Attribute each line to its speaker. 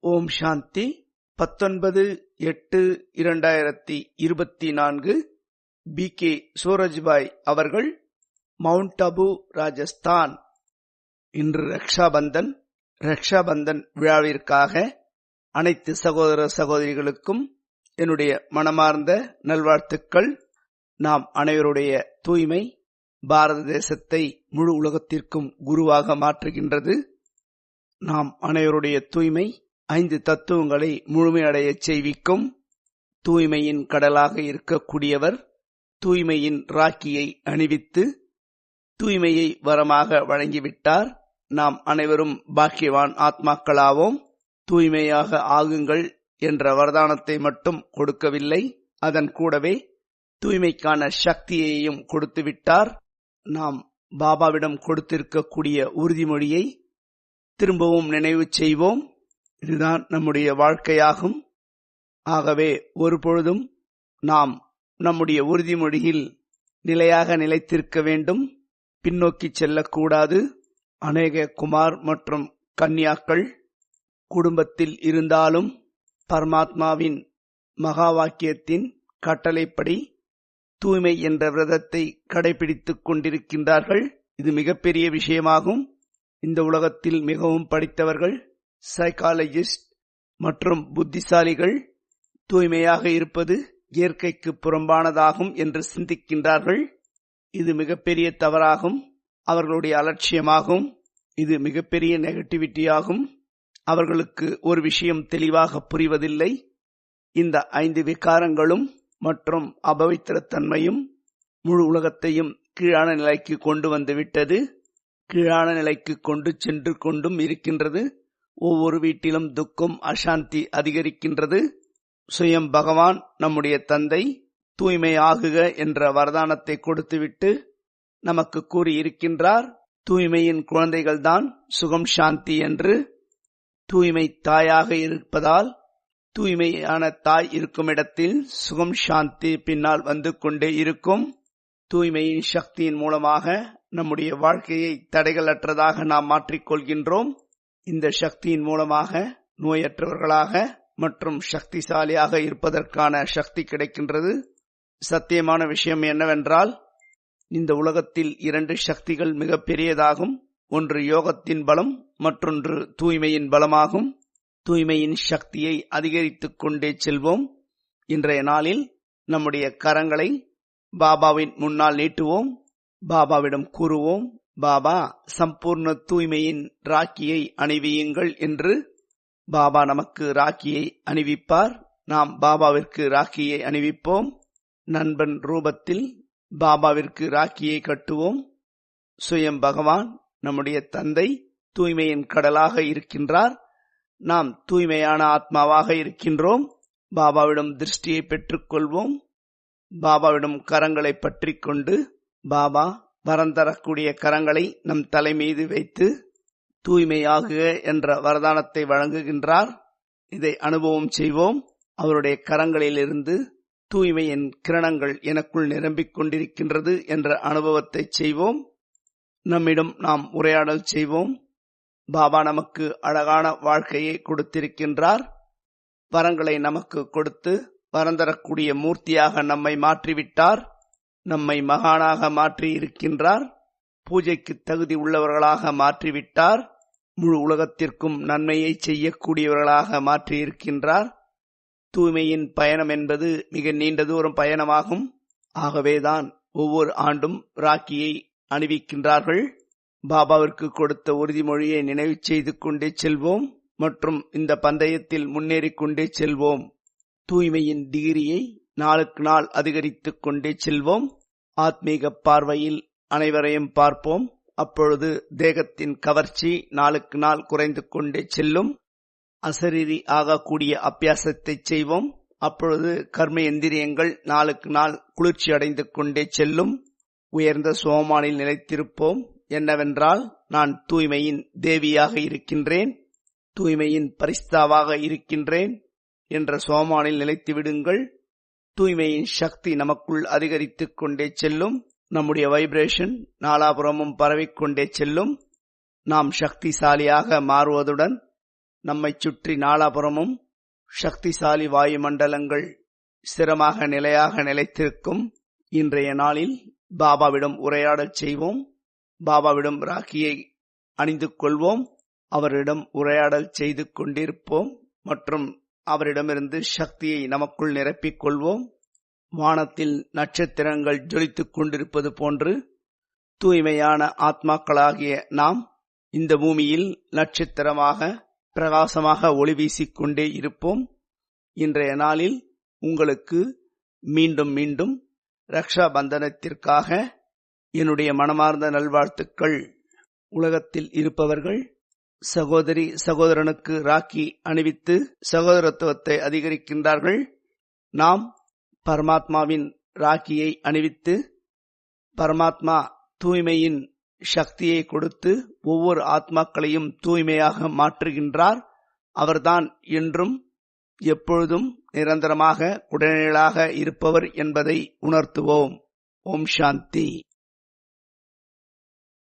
Speaker 1: ஓம் சாந்தி. பத்தொன்பது எட்டு இரண்டாயிரத்தி இருபத்தி நான்கு. பி. கே. சூரஜ்பாய் அவர்கள் மவுண்ட் அபு ராஜஸ்தான். இன்று ரக்ஷாபந்தன் ரக்ஷாபந்தன் விழாவிற்காக அனைத்து சகோதர சகோதரிகளுக்கும் என்னுடைய மனமார்ந்த நல்வாழ்த்துக்கள். நாம் அனைவருடைய தூய்மை பாரத தேசத்தை முழு உலகத்திற்கும் குருவாக மாற்றுகின்றது. நாம் அனைவருடைய தூய்மை ஐந்து தத்துவங்களை முழுமையடையச் செய்விக்கும் தூய்மையின் கடலாக இருக்கக்கூடியவர் தூய்மையின் ராக்கியை அணிவித்து தூய்மையை வரமாக வழங்கிவிட்டார். நாம் அனைவரும் பாக்கியவான் ஆத்மாக்களாவோம். தூய்மையாக ஆகுங்கள் என்ற வரதானத்தை மட்டும் கொடுக்கவில்லை. அதன் கூடவே தூய்மைக்கான சக்தியையும் கொடுத்துவிட்டார். நாம் பாபாவிடம் கொடுத்திருக்கக்கூடிய உறுதிமொழியை திரும்பவும் நினைவு செய்வோம். இதுதான் நம்முடைய வாழ்க்கையாகும். ஆகவே ஒரு பொழுதும் நாம் நம்முடைய உறுதிமொழியில் நிலையாக நிலைத்திருக்க வேண்டும். பின்னோக்கி செல்லக்கூடாது. அநேக குமார் மற்றும் கன்யாக்கள் குடும்பத்தில் இருந்தாலும் பரமாத்மாவின் மகா வாக்கியத்தின் கட்டளைப்படி தூய்மை என்ற விரதத்தை கடைபிடித்துக் கொண்டிருக்கின்றார்கள். இது மிகப்பெரிய விஷயமாகும். இந்த உலகத்தில் மிகவும் படித்தவர்கள் சைக்காலஜிஸ்ட் மற்றும் புத்திசாலிகள் தூய்மையாக இருப்பது இயற்கைக்கு புறம்பானதாகும் என்று சிந்திக்கின்றார்கள். இது மிகப்பெரிய தவறாகும். அவர்களுடைய அலட்சியமாகும். இது மிகப்பெரிய நெகட்டிவிட்டியாகும். அவர்களுக்கு ஒரு விஷயம் தெளிவாக புரிவதில்லை. இந்த ஐந்து விகாரங்களும் மற்றும் அபவித்திரத்தன்மையும் முழு உலகத்தையும் கீழான நிலைக்கு கொண்டு வந்துவிட்டது கீழான நிலைக்கு கொண்டு சென்று கொண்டும் இருக்கின்றது. ஒவ்வொரு வீட்டிலும் துக்கம் அசாந்தி அதிகரிக்கின்றது. சுயம் பகவான் நம்முடைய தந்தை தூய்மை ஆகுக என்ற வரதானத்தை கொடுத்துவிட்டு நமக்கு கூறியிருக்கின்றார். தூய்மையின் குழந்தைகள்தான் சுகம் சாந்தி என்று. தூய்மை தாயாக இருப்பதால் தூய்மையான தாய் இருக்கும் இடத்தில் சுகம் சாந்தி பின்னால் வந்து கொண்டே இருக்கும். தூய்மையின் சக்தியின் மூலமாக நம்முடைய வாழ்க்கையை தடைகளற்றதாக நாம் மாற்றிக்கொள்கின்றோம். இந்த சக்தியின் மூலமாக நோயற்றவர்களாக மற்றும் சக்திசாலியாக இருப்பதற்கான சக்தி கிடைக்கின்றது. சத்தியமான விஷயம் என்னவென்றால் இந்த உலகத்தில் இரண்டு சக்திகள் மிக பெரியதாகும் ஒன்று யோகத்தின் பலம் மற்றொன்று தூய்மையின் பலமாகும். தூய்மையின் சக்தியை அதிகரித்துக் கொண்டே செல்வோம். இன்றைய நாளில் நம்முடைய கரங்களை பாபாவின் முன்னால் நீட்டுவோம் பாபாவிடம் கூறுவோம். பாபா சம்பூர்ண தூய்மையின் ராக்கியை அணிவியுங்கள் என்று பாபா நமக்கு ராக்கியை அணிவிப்பார். நாம் பாபாவிற்கு ராக்கியை அணிவிப்போம். நண்பன் ரூபத்தில் பாபாவிற்கு ராக்கியை கட்டுவோம். சுயம் பகவான் நம்முடைய தந்தை தூய்மையின் கடலாக இருக்கின்றார். நாம் தூய்மையான ஆத்மாவாக இருக்கின்றோம். பாபாவிடம் திருஷ்டியை பெற்றுக்கொள்வோம். பாபாவிடம் கரங்களை பற்றி கொண்டு பாபா வரம் தரக்கூடிய கரங்களை நம் தலை மீது வைத்து தூய்மையாகுக என்ற வரதானத்தை வழங்குகின்றார். இதை அனுபவம் செய்வோம். அவருடைய கரங்களிலிருந்து தூய்மையின் கிரணங்கள் எனக்குள் நிரம்பிக் கொண்டிருக்கின்றது என்ற அனுபவத்தை செய்வோம். நம்மிடம் நாம் உரையாடல் செய்வோம். பாபா நமக்கு அழகான வாழ்க்கையை கொடுத்திருக்கின்றார். வரங்களை நமக்கு கொடுத்து வரந்தரக்கூடிய மூர்த்தியாக நம்மை மாற்றிவிட்டார். நம்மை மகானாக மாற்றி இருக்கின்றார் பூஜைக்கு தகுதி உள்ளவர்களாக மாற்றிவிட்டார் முழு உலகத்திற்கும் நன்மையை செய்யக்கூடியவர்களாக மாற்றியிருக்கின்றார். தூய்மையின் பயணம் என்பது மிக நீண்ட தூரம் பயணமாகும். ஆகவேதான் ஒவ்வொரு ஆண்டும் ராக்கியை அணிவிக்கின்றார்கள். பாபாவிற்கு கொடுத்த உறுதிமொழியை நினைவு செய்து கொண்டே செல்வோம் மற்றும் இந்த பந்தயத்தில் முன்னேறிக் கொண்டே செல்வோம். தூய்மையின் டிகிரியை நாளுக்கு நாள் அதிகரித்துக் கொண்டே செல்வோம். ஆத்மீக பார்வையில் அனைவரையும் பார்ப்போம். அப்பொழுது தேகத்தின் கவர்ச்சி நாளுக்கு நாள் குறைந்து கொண்டே செல்லும். அசரீரி ஆகக்கூடிய அபியாசத்தை செய்வோம். அப்பொழுது கர்ம எந்திரியங்கள் நாளுக்கு நாள் குளிர்ச்சி அடைந்து கொண்டே செல்லும். உயர்ந்த சோமானில் நிலைத்திருப்போம். என்னவென்றால் நான் தூய்மையின் தேவியாக இருக்கின்றேன். தூய்மையின் பரிஸ்தாவாக இருக்கின்றேன். என்ற சோமானில் நிலைத்து விடுங்கள். தூய்மையின் சக்தி நமக்குள் அதிகரித்துக் கொண்டே செல்லும். நம்முடைய வைப்ரேஷன் நாலாபுறமும் பரவிக்கொண்டே செல்லும். நாம் சக்திசாலியாக மாறுவதுடன் நம்மை சுற்றி நாலாபுறமும் சக்திசாலி வாயுமண்டலங்கள் ஸ்திரமாக நிலையாக நிலைத்திருக்கும். இன்றைய நாளில் பாபாவிடம் உரையாடல் செய்வோம். பாபாவிடம் ராக்கியை அணிந்து கொள்வோம். அவரிடம் உரையாடல் செய்து கொண்டிருப்போம். மற்றும் அவரிடமிருந்து சக்தியை நமக்குள் நிரப்பிக் கொள்வோம் வானத்தில் நட்சத்திரங்கள் ஜொலித்துக் கொண்டிருப்பது போன்று தூய்மையான ஆத்மாக்களாகிய நாம் இந்த பூமியில் நட்சத்திரமாக பிரகாசமாக ஒளி வீசிக்கொண்டே இருப்போம். இன்றைய நாளில் உங்களுக்கு மீண்டும் மீண்டும் ரக்ஷா பந்தனத்திற்காக என்னுடைய மனமார்ந்த நல்வாழ்த்துக்கள். உலகத்தில் இருப்பவர்கள் சகோதரி சகோதரனுக்கு ராக்கி அணிவித்து சகோதரத்துவத்தை அதிகரிக்கின்றார்கள். நாம் பரமாத்மாவின் ராக்கியை அணிவித்து பரமாத்மா தூய்மையின் சக்தியை கொடுத்து ஒவ்வொரு ஆத்மாக்களையும் தூய்மையாக மாற்றுகின்றார். அவர்தான் என்றும் எப்பொழுதும் நிரந்தரமாக உடனடியாக இருப்பவர் என்பதை உணர்த்துவோம். ஓம் சாந்தி.